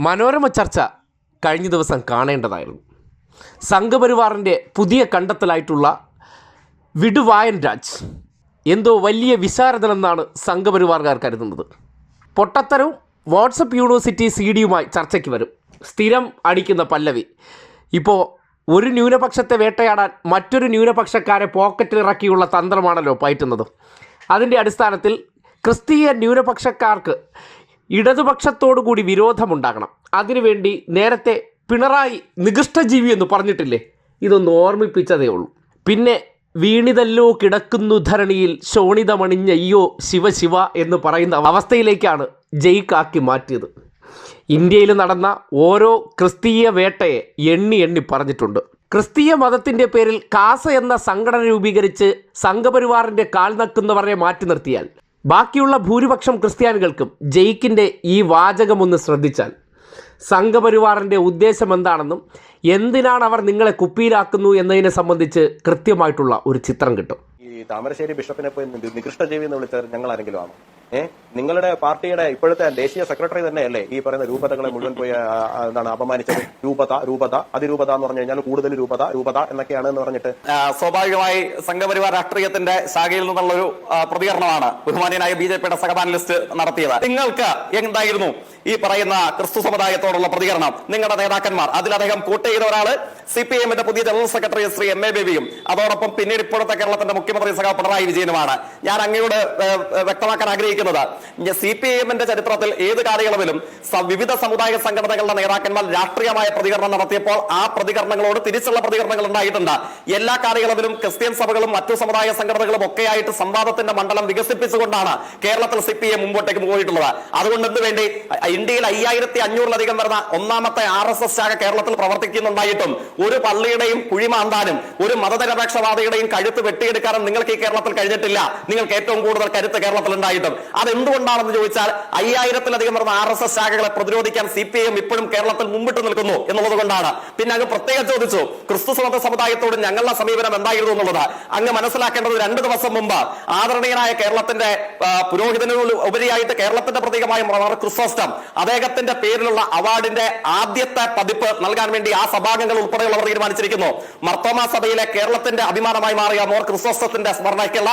മനോരമ ചർച്ച കഴിഞ്ഞ ദിവസം കാണേണ്ടതായിരുന്നു. സംഘപരിവാറിന്റെ പുതിയ കണ്ടെത്തലായിട്ടുള്ള വിടുവായൻ രാജ് എന്തോ വലിയ വിശാരദനെന്നാണ് സംഘപരിവാറുകാർ കരുതുന്നത്. പൊട്ടത്തരവും വാട്സപ്പ് യൂണിവേഴ്സിറ്റി സി ഡിയുമായി ചർച്ചയ്ക്ക് വരും. സ്ഥിരം അടിക്കുന്ന പല്ലവി. ഇപ്പോൾ ഒരു ന്യൂനപക്ഷത്തെ വേട്ടയാടാൻ മറ്റൊരു ന്യൂനപക്ഷക്കാരെ പോക്കറ്റിലിറക്കിയുള്ള തന്ത്രമാണല്ലോ പയറ്റുന്നത്. അതിന്റെ അടിസ്ഥാനത്തിൽ ക്രിസ്തീയ ന്യൂനപക്ഷക്കാർക്ക് ഇടതുപക്ഷത്തോടു കൂടി വിരോധമുണ്ടാകണം. അതിനുവേണ്ടി നേരത്തെ പിണറായി നികൃഷ്ടജീവി എന്ന് പറഞ്ഞിട്ടില്ലേ? ഇതൊന്ന് ഓർമ്മിപ്പിച്ചതേ ഉള്ളൂ. പിന്നെ വീണിതല്ലോ കിടക്കുന്നു ധരണിയിൽ ശോണിതമണിഞ്ഞയ്യോ ശിവ ശിവ എന്ന് പറയുന്ന അവസ്ഥയിലേക്കാണ് ജയിക്കാക്കി മാറ്റിയത്. ഇന്ത്യയിൽ നടന്ന ഓരോ ക്രിസ്തീയ വേട്ടയെ എണ്ണി എണ്ണി പറഞ്ഞിട്ടുണ്ട്. ക്രിസ്തീയ മതത്തിന്റെ പേരിൽ കാസ എന്ന സംഘടന രൂപീകരിച്ച് സംഘപരിവാറിന്റെ കാൽ നക്കുന്നവരെ മാറ്റി നിർത്തിയാൽ ബാക്കിയുള്ള ഭൂരിപക്ഷം ക്രിസ്ത്യാനികൾക്കും ജയിക്കിന്റെ ഈ വാചകമൊന്ന് ശ്രദ്ധിച്ചാൽ സംഘപരിവാറിന്റെ ഉദ്ദേശം എന്താണെന്നും എന്തിനാണ് അവർ നിങ്ങളെ കുപ്പിയിലാക്കുന്നു എന്നതിനെ സംബന്ധിച്ച് കൃത്യമായിട്ടുള്ള ഒരു ചിത്രം കിട്ടും. ഈ താമരശ്ശേരി ബിഷപ്പിനെ പോയി നികൃഷ്ടജീവി എന്ന് വിളിച്ചവർ ഞങ്ങൾ ആരെങ്കിലും ആണോ? ഏഹ് നിങ്ങളുടെ പാർട്ടിയുടെ ഇപ്പോഴത്തെ ദേശീയ സെക്രട്ടറി തന്നെയല്ലേ ഈ പറയുന്ന രൂപതകളെ മുഴുവൻ പോയി എന്താണ് അപമാനിച്ചത്? രൂപത രൂപത അതിരൂപത എന്ന് പറഞ്ഞു കഴിഞ്ഞാൽ കൂടുതൽ രൂപത രൂപത എന്നൊക്കെയാണ് എന്ന് പറഞ്ഞിട്ട്. സ്വാഭാവികമായി സംഘപരിവാർ രാഷ്ട്രീയത്തിന്റെ ശാഖയിൽ നിന്നുള്ള ഒരു പ്രതികരണമാണ് ബഹുമാനീയനായ ബി ജെ പിയുടെ സഹപാനലിസ്റ്റ് നടത്തിയത്. നിങ്ങൾക്ക് എന്തായിരുന്നു ഈ പറയുന്ന ക്രിസ്തു സമുദായത്തോടുള്ള പ്രതികരണം? നിങ്ങളുടെ നേതാക്കന്മാർ. അതിൽ അദ്ദേഹം കൂട്ട് ചെയ്ത ഒരാൾ സി പി എമ്മിന്റെ പുതിയ general secretary Shri M A ബേബിയും അതോടൊപ്പം പിന്നീട് ഇപ്പോഴത്തെ കേരളത്തിന്റെ മുഖ്യമന്ത്രി സഹ പിണറായി വിജയനുമാണ്. ഞാൻ അങ്ങയോട് വ്യക്തമാക്കാൻ ആഗ്രഹിക്കുന്നത് സി പി എമ്മിന്റെ ചരിത്രത്തിൽ ഏത് കാലയളവിലും വിവിധ സമുദായ സംഘടനകളുടെ നേതാക്കന്മാർ രാഷ്ട്രീയമായ പ്രതികരണം നടത്തിയപ്പോൾ ആ പ്രതികരണങ്ങളോട് തിരിച്ചുള്ള പ്രതികരണങ്ങൾ ഉണ്ടായിട്ടുണ്ട്. എല്ലാ കാലയളവിലും ക്രിസ്ത്യൻ സഭകളും മറ്റു സമുദായ സംഘടനകളും ഒക്കെയായിട്ട് സംവാദത്തിന്റെ മണ്ഡലം വികസിപ്പിച്ചുകൊണ്ടാണ് കേരളത്തിൽ സി പി എം മുമ്പോട്ടേക്ക് പോയിട്ടുള്ളത്. അതുകൊണ്ട് എന്ത് വേണ്ടി? ഇന്ത്യയിൽ അയ്യായിരത്തി അഞ്ഞൂറിലധികം വരുന്ന ഒന്നാമത്തെ ആർ എസ് എസ് ശാഖ കേരളത്തിൽ പ്രവർത്തിക്കുന്നുണ്ടായിട്ടും ഒരു പള്ളിയുടെയും കുഴിമാന്താനും ഒരു മതനിരപേക്ഷവാദിയുടെയും കഴുത്ത് വെട്ടിയെടുക്കാനും നിങ്ങൾക്ക് ഈ കേരളത്തിൽ കഴിഞ്ഞിട്ടില്ല. നിങ്ങൾക്ക് ഏറ്റവും കൂടുതൽ കരുത്ത് കേരളത്തിൽ ഉണ്ടായിട്ടും അതെന്തുകൊണ്ടാണെന്ന് ചോദിച്ചാൽ അയ്യായിരത്തിലധികം വരുന്ന ആർ എസ് എസ് ശാഖകളെ പ്രതിരോധിക്കാൻ സി പി ഐ ഇപ്പോഴും കേരളത്തിൽ മുമ്പിട്ട് നിൽക്കുന്നു എന്നുള്ളത് കൊണ്ടാണ്. പിന്നെ അങ്ങ് പ്രത്യേകം ചോദിച്ചു ക്രിസ്തു സമത സമുദായത്തോട് ഞങ്ങളുടെ സമീപനം എന്തായിരുന്നു എന്നുള്ളത്? അങ്ങ് മനസ്സിലാക്കേണ്ടത് രണ്ട് ദിവസം മുമ്പ് ആദരണീയനായ കേരളത്തിന്റെ പുരോഹിതനോട് പുരോഹിതന് ഉപരിയായിട്ട് കേരളത്തിന്റെ പ്രതീകമായ ക്രിസ്തോസ്റ്റം അദ്ദേഹത്തിന്റെ പേരിലുള്ള അവാർഡിന്റെ ആദ്യത്തെ പതിപ്പ് നൽകാൻ വേണ്ടി ആ സഭാംഗങ്ങൾ ഉൾപ്പെടെയുള്ളവർ തീരുമാനിച്ചിരിക്കുന്നു. മർത്തോമ സഭയിലെ കേരളത്തിന്റെ അഭിമാനമായി മാറിയ മോർ ക്രിസോസ്റ്റത്തിന്റെ സ്മരണയ്ക്കുള്ള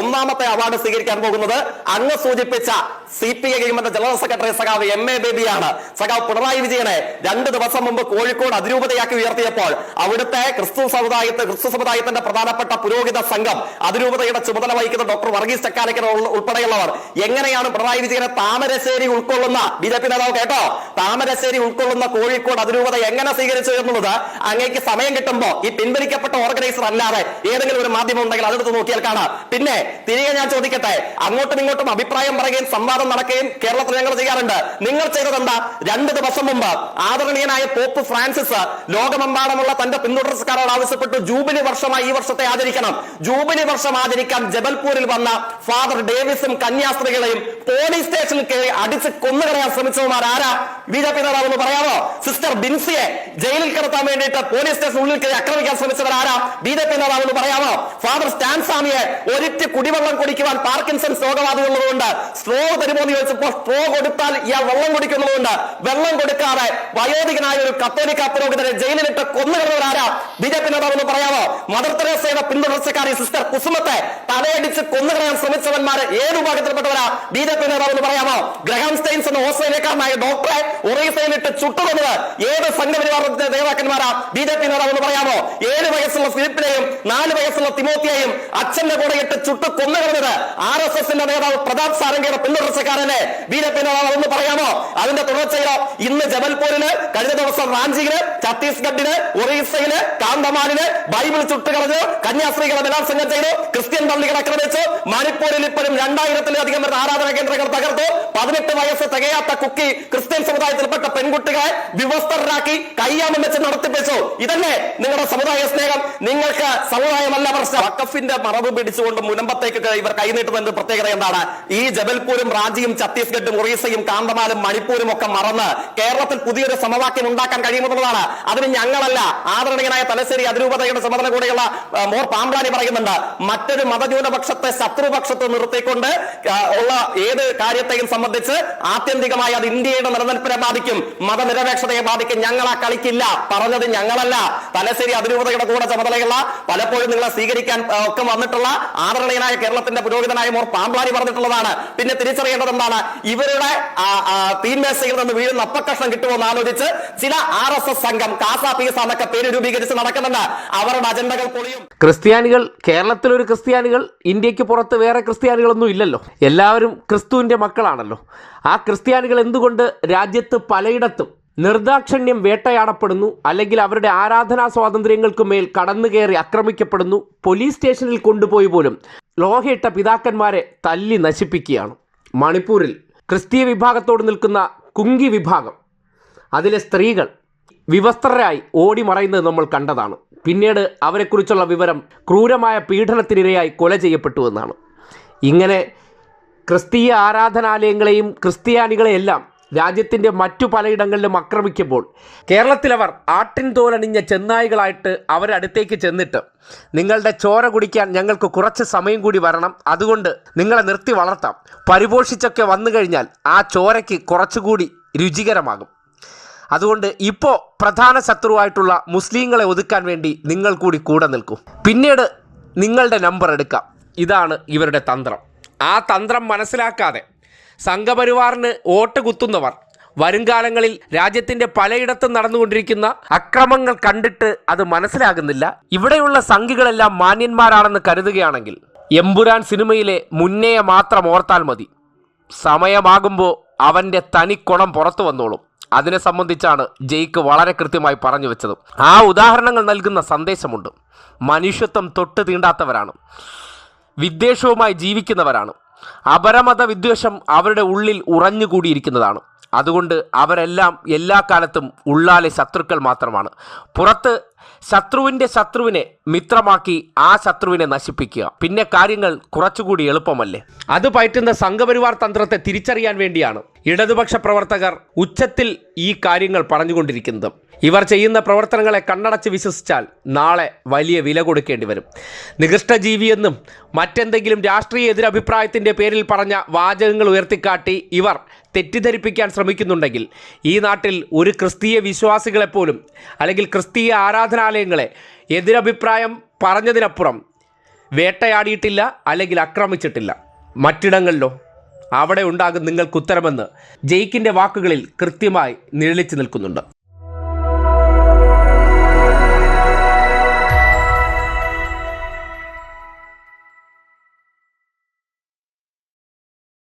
ഒന്നാമത്തെ അവാർഡ് സ്വീകരിക്കാൻ പോകുന്നത് അങ്ങ് സൂചിപ്പിച്ച സി പി ഐ എമ്മിന്റെ ജനറൽ സെക്രട്ടറി സഖാവ് എം എ ബേബിയാണ്. സഖാവ് പിണറായി വിജയനെ രണ്ട് ദിവസം മുമ്പ് കോഴിക്കോട് അതിരൂപതയാക്കി ഉയർത്തിയപ്പോൾ അവിടുത്തെ ക്രിസ്തു സമുദായത്തെ ക്രിസ്തു സമുദായത്തിന്റെ പ്രധാനപ്പെട്ട പുരോഹിത സംഘം അതിരൂപതയുടെ ചുമതല വഹിക്കുന്ന ഡോക്ടർ വർഗീസ് ചക്കാലക്കൻ ഉൾപ്പെടെയുള്ളവർ. എങ്ങനെയാണ് പിണറായി വിജയനെ താമരശ്ശേരി ഉൾക്കൊള്ളുന്ന ബി ജെ പി നേതാവ് കേട്ടോ? താമരശ്ശേരി ഉൾക്കൊള്ളുന്ന കോഴിക്കോട് അതിരൂപത എങ്ങനെ സ്വീകരിച്ചു എന്നുള്ളത് അങ്ങേക്ക് സമയം കിട്ടുമ്പോൾ ഈ പിൻവലിക്കപ്പെട്ട ഓർഗനൈസർ അല്ലാതെ ഏതെങ്കിലും ഒരു മാധ്യമം ഉണ്ടെങ്കിൽ അതെടുത്ത് നോക്കിയാൽ കാണാം. പിന്നെ തിരികെ ഞാൻ ചോദിക്കട്ടെ അങ്ങോട്ടും ഇങ്ങോട്ടും അഭിപ്രായം പറയുകയും സംവാദം നടക്കുകയും കേരളത്തിൽ ഞങ്ങൾ ചെയ്യാറുണ്ട്. നിങ്ങൾ ചെയ്തത് എന്താ രണ്ട് ദിവസം മുമ്പ് ആദരണീയനായ പോപ്പ് ഫ്രാൻസിസ് ലോകമെമ്പാടുമുള്ള തന്റെ പിന്തുടർച്ചക്കാരോട് ആവശ്യപ്പെട്ടു. ജൂബിലി വർഷമായി ഈ വർഷത്തെ ആചരിക്കണം. ജൂബിലി വർഷം ആചരിക്കാൻ ജബൽപൂരിൽ വന്ന ഫാദർ ഡേവിസും കന്യാസ്ത്രീകളെയും പോലീസ് സ്റ്റേഷനിൽ കയറി അടിച്ച് കൊന്നുകളയാൻ ശ്രമിച്ചവന്മാർ ആരാ? ബി ജെ പി നേതാവ് പറയാമോ? സിസ്റ്റർ ബിൻസിയെ ജയിലിൽ കിടത്താൻ വേണ്ടിയിട്ട് പോലീസ് സ്റ്റേഷൻ ഉള്ളിൽ കയറി ആക്രമിക്കാൻ ശ്രമിച്ചവർ ആരാ? ബി ജെ പി നേതാവ് പറയാമോ? ഫാദർ സ്റ്റാൻസാമിയെ ഒരിറ്റ് കുടിവെള്ളം കുടിക്കുവാൻ പാർക്കിൻസൺസ് രോഗബാധയുള്ളതുകൊണ്ട് സ്ട്രോ തരുമോ എന്ന് ചോദിച്ചപ്പോൾ സ്ട്രോ കൊടുത്താൽ ഇയാൾ വെള്ളം കുടിക്കുന്നതുകൊണ്ട് വെള്ളം കൊടുക്കാതെ വയോധികനായ ഒരു കത്തോലിക്ക പുരോഹിതരെ ജയിലിലിട്ട് കൊന്നുകളവരാരാ ബി ജെ പി നേതാവെന്ന് പറയാമോ? മദർ തെരേസയുടെ പിന്തുടർച്ചക്കാരി സിസ്റ്റർ കുസുമത്തെ തലയടിച്ച് കൊന്നുകളയാൻ ശ്രമിച്ചവന്മാർ ഏത് വിഭാഗത്തിൽപ്പെട്ടവരാ? ബി ജെ പി നേതാവ് എന്ന് പറയാമോ? ഗ്രഹാം സ്റ്റെയിൻസ് എന്ന ഓസ്ട്രേലിയക്കാരനായ ഡോക്ടറെ ഒറീസയിലിട്ട് ചുട്ടുകൊന്നത് ഏത് സംഘപരിവാറത്തിന്റെ നേതാക്കന്മാരാ? ബി ജെ പി നേതാവ് എന്ന് പറയാമോ? ഏഴ് വയസ്സുള്ള ഫിലിപ്പിനെയും നാല് വയസ്സുള്ള തിമോത്തിയെയും അച്ഛന്റെ കൂടെ ഇട്ട് ചുട്ടു കൊന്നുകളഞ്ഞത് ആർ എസ് എസിന്റെ നേതാവ് പ്രതാപ് സാരംഗിയുടെ പിന്തുടർച്ചക്കാരനെ ബി ജെ പി നേതാവ് പറയാമോ? അതിന്റെ തുടർച്ചയിലോ ഇന്ന് ജബൽപൂരിൽ കഴിഞ്ഞ ദിവസം റാഞ്ചിയിൽ ഛത്തീസ്ഗഡിന് ഒറീസയിൽ കാന്തമാലിന് ബൈബിൾ ചുട്ടുകളഞ്ഞു കന്യാസ്ത്രീകളെ ബലാത്സംഗം ചെയ്തു. ക്രിസ്ത്യൻ പള്ളികൾ ആക്രമിച്ചു. മണിപ്പൂരിൽ ഇപ്പോഴും രണ്ടായിരത്തിലധികം വരുന്ന ആരാധന കേന്ദ്രങ്ങൾ തകർത്തു. പതിനെട്ട് വയസ്സ് തികയാത്ത കുക്കി ക്രിസ്ത്യൻ സമുദായത്തിൽപ്പെട്ട പെൺകുട്ടികളെ വിവസ്തരാക്കി കയ്യാമം വെച്ച് നടത്തിപ്പിച്ചു. ഇതല്ലേ നിങ്ങളുടെ സമുദായ സ്നേഹം? നിങ്ങൾക്ക് സമുദായമല്ല പ്രശ്നം. വക്കഫിന്റെ മറവ് പിടിച്ചുകൊണ്ട് മുനമ്പത്തേക്ക് ഇവർ കൈനീട്ടുന്നതിന്റെ പ്രത്യേകത എന്താണ്? ഈ ജബൽപൂരും റാഞ്ചിയും ഛത്തീസ്ഗഡും ഒറീസയും കാന്തമാലും മണിപ്പൂരും ഒക്കെ മറന്ന് കേരളത്തിൽ പുതിയൊരു സമവാക്യം ഉണ്ടാക്കാൻ കഴിയുമെന്നുള്ളതാണ്. അതിന് ഞങ്ങളല്ല ആദരണീയനായ തലശ്ശേരി അതിരൂപതയുടെ ചുമതല കൂടെയുള്ള മോർ പാമ്പ്ലാനി പറയുന്നുണ്ട്. മറ്റൊരു മതന്യൂനപക്ഷത്തെ ശത്രുപക്ഷത്ത് നിർത്തിക്കൊണ്ട് ഉള്ള ഏത് കാര്യത്തെയും സംബന്ധിച്ച് ആത്യന്തികമായി അത് ഇന്ത്യയുടെ നിലനിൽപ്പിനെ ബാധിക്കും. മതനിരപേക്ഷതയെ ബാധിക്കും. ഞങ്ങൾ ആ കളിക്കില്ല. പറഞ്ഞത് ഞങ്ങളല്ല. തലശ്ശേരി അതിരൂപതയുടെ കൂടെ ചുമതലയുള്ള പലപ്പോഴും നിങ്ങളെ സ്വീകരിക്കാൻ ഒക്കെ വന്നിട്ടുള്ള ആദരണീയനായ കേരളത്തിന്റെ പുരോഹിതനായ മോർ പാമ്പാനി പറഞ്ഞിട്ടുള്ളതാണ്. പിന്നെ തിരിച്ചറിയേണ്ടത് എന്താണ് ഇവരുടെ തീൻമേശയിൽ നിന്ന് വീഴുന്ന അപ്പക്കഷ്ണം കിട്ടുമെന്ന് ആലോചിച്ച് ചില ആർ എസ് എസ് സംഘം കാസ പീസ എന്നൊക്കെ പേര് രൂപീകരിച്ച് നടക്കുന്നുണ്ട്. അവരുടെ അജണ്ടകൾ പൊളിയും. ക്രിസ്ത്യാനികൾ കേരളത്തിലൊരു ക്രിസ്ത്യാനികൾ ഇന്ത്യയ്ക്ക് പുറത്ത് വേറെ ക്രിസ്ത്യാനികളൊന്നും ഇല്ലല്ലോ. എല്ലാവരും ക്രിസ്തുവിന്റെ മക്കളാണല്ലോ. ആ ക്രിസ്ത്യാനികൾ എന്തുകൊണ്ട് രാജ്യത്ത് പലയിടത്തും നിർദാക്ഷണ്യം വേട്ടയാടപ്പെടുന്നു അല്ലെങ്കിൽ അവരുടെ ആരാധനാ സ്വാതന്ത്ര്യങ്ങൾക്ക് മേൽ കടന്നു കയറി ആക്രമിക്കപ്പെടുന്നു പോലീസ് സ്റ്റേഷനിൽ കൊണ്ടുപോയി പോലും ലോഹയിട്ട പിതാക്കന്മാരെ തല്ലി നശിപ്പിക്കുകയാണ്. മണിപ്പൂരിൽ ക്രിസ്തീയ വിഭാഗത്തോട് നിൽക്കുന്ന കുങ്കി വിഭാഗം. അതിലെ സ്ത്രീകൾ വിവസ്ത്രരായി ഓടി മറയുന്നത് നമ്മൾ കണ്ടതാണ്. പിന്നീട് അവരെക്കുറിച്ചുള്ള വിവരം ക്രൂരമായ പീഡനത്തിനിരയായി കൊല ചെയ്യപ്പെട്ടു എന്നാണ്. ഇങ്ങനെ ക്രിസ്തീയ ആരാധനാലയങ്ങളെയും ക്രിസ്ത്യാനികളെയെല്ലാം രാജ്യത്തിന്റെ മറ്റു പലയിടങ്ങളിലും ആക്രമിക്കുമ്പോൾ കേരളത്തിലവർ ആട്ടിൻ തോലണിഞ്ഞ ചെന്നായികളായിട്ട് അവരടുത്തേക്ക് ചെന്നിട്ട് നിങ്ങളുടെ ചോര കുടിക്കാൻ ഞങ്ങൾക്ക് കുറച്ച് സമയം കൂടി വരണം. അതുകൊണ്ട് നിങ്ങളെ നിർത്തി വളർത്താം. പരിപോഷിച്ചൊക്കെ വന്നു കഴിഞ്ഞാൽ ആ ചോരയ്ക്ക് കുറച്ചുകൂടി രുചികരമാകും. അതുകൊണ്ട് ഇപ്പോൾ പ്രധാന ശത്രുവായിട്ടുള്ള മുസ്ലിങ്ങളെ ഒതുക്കാൻ വേണ്ടി നിങ്ങൾ കൂടി കൂടെ നിൽക്കും. പിന്നീട് നിങ്ങളുടെ നമ്പർ എടുക്കാം. ഇതാണ് ഇവരുടെ തന്ത്രം. ആ തന്ത്രം മനസ്സിലാക്കാതെ സംഘപരിവാറിന് വോട്ട് കുത്തുന്നവർ. വരുംകാലങ്ങളിൽ രാജ്യത്തിന്റെ പലയിടത്തും നടന്നുകൊണ്ടിരിക്കുന്ന അക്രമങ്ങൾ കണ്ടിട്ട് അത് മനസ്സിലാകുന്നില്ല. ഇവിടെയുള്ള സംഘികളെല്ലാം മാന്യന്മാരാണെന്ന് കരുതുകയാണെങ്കിൽ എമ്പുരാൻ സിനിമയിലെ മുന്നയെ മാത്രം ഓർത്താൽ മതി. സമയമാകുമ്പോൾ അവന്റെ തനിക്കുണം പുറത്തു വന്നോളും. അതിനെ സംബന്ധിച്ചാണ് ജയ്ക്ക് വളരെ കൃത്യമായി പറഞ്ഞു വെച്ചത്. ആ ഉദാഹരണങ്ങൾ നൽകുന്ന സന്ദേശമുണ്ട്. മനുഷ്യത്വം തൊട്ട് തീണ്ടാത്തവരാണ്. വിദ്വേഷവുമായി ജീവിക്കുന്നവരാണ്. അപരമത വിദ്വേഷം അവരുടെ ഉള്ളിൽ ഉറഞ്ഞുകൂടിയിരിക്കുന്നതാണ് അതുകൊണ്ട് അവരെല്ലാം എല്ലാ കാലത്തും ഉള്ളാലെ ശത്രുക്കൾ മാത്രമാണ്. പുറത്ത് ശത്രുവിന്റെ ശത്രുവിനെ മിത്രമാക്കി ആ ശത്രുവിനെ നശിപ്പിക്കുക. പിന്നെ കാര്യങ്ങൾ കുറച്ചുകൂടി എളുപ്പമല്ലേ? അത് പയറ്റുന്ന സംഘപരിവാർ തന്ത്രത്തെ തിരിച്ചറിയാൻ വേണ്ടിയാണ് ഇടതുപക്ഷ പ്രവർത്തകർ ഉച്ചത്തിൽ ഈ കാര്യങ്ങൾ പറഞ്ഞുകൊണ്ടിരിക്കുന്നത്. ഇവർ ചെയ്യുന്ന പ്രവർത്തനങ്ങളെ കണ്ണടച്ച് വിശ്വസിച്ചാൽ നാളെ വലിയ വില കൊടുക്കേണ്ടി വരും. നികൃഷ്ടജീവിയെന്നും മറ്റെന്തെങ്കിലും രാഷ്ട്രീയ എതിരഭിപ്രായത്തിന്റെ പേരിൽ പറഞ്ഞ വാചകങ്ങൾ ഉയർത്തിക്കാട്ടി ഇവർ തെറ്റിദ്ധരിപ്പിക്കാൻ ശ്രമിക്കുന്നുണ്ടെങ്കിൽ ഈ നാട്ടിൽ ഒരു ക്രിസ്തീയ വിശ്വാസികളെപ്പോലും അല്ലെങ്കിൽ ക്രിസ്തീയ ആരാധനാലയങ്ങളെ എതിരഭിപ്രായം പറഞ്ഞതിനപ്പുറം വേട്ടയാടിയിട്ടില്ല അല്ലെങ്കിൽ ആക്രമിച്ചിട്ടില്ല. മറ്റിടങ്ങളിലോ അവിടെ ഉണ്ടാകും നിങ്ങൾക്ക് ഉത്തരമെന്ന് ജെയ്ക്കിന്റെ വാക്കുകളിൽ കൃത്യമായി നിഴലിച്ചു നിൽക്കുന്നുണ്ട്.